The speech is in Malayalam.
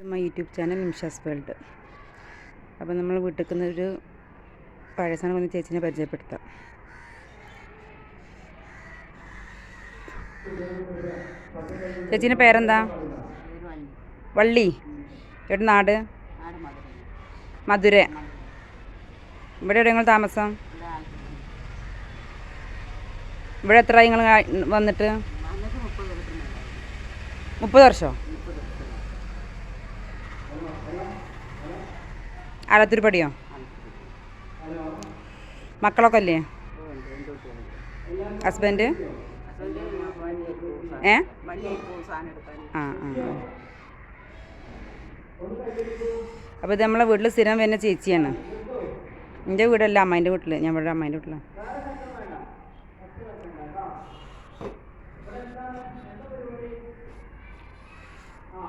My YouTube channel Nimshas world. അപ്പോൾ നമ്മൾ വീട്ടിൽ ഒരു പഴയ സാധനം വന്ന് ചേച്ചിനെ പരിചയപ്പെടുത്താം. ചേച്ചീന്റെ പേരെന്താ? വള്ളി. എവിടെ നാട്? മധുര. ഇവിടെ എവിടെ നിങ്ങൾ താമസം? ഇവിടെ എത്ര നിങ്ങൾ വന്നിട്ട്? മുപ്പത് വർഷമോ ആലത്തൂർപ്പടിയോ മക്കളൊക്കെ അല്ലേ ഹസ്ബൻഡ്? ഏ? ആ ആ അപ്പോൾ ഇത് നമ്മളെ വീട്ടിൽ സ്ഥിരം വരുന്ന ചേച്ചിയാണ്. എന്റെ വീടല്ല അമ്മേന്റെ വീട്ടിൽ ഞാൻ ഇവിടെ അമ്മേന്റെ വീട്ടിലാണ് ആ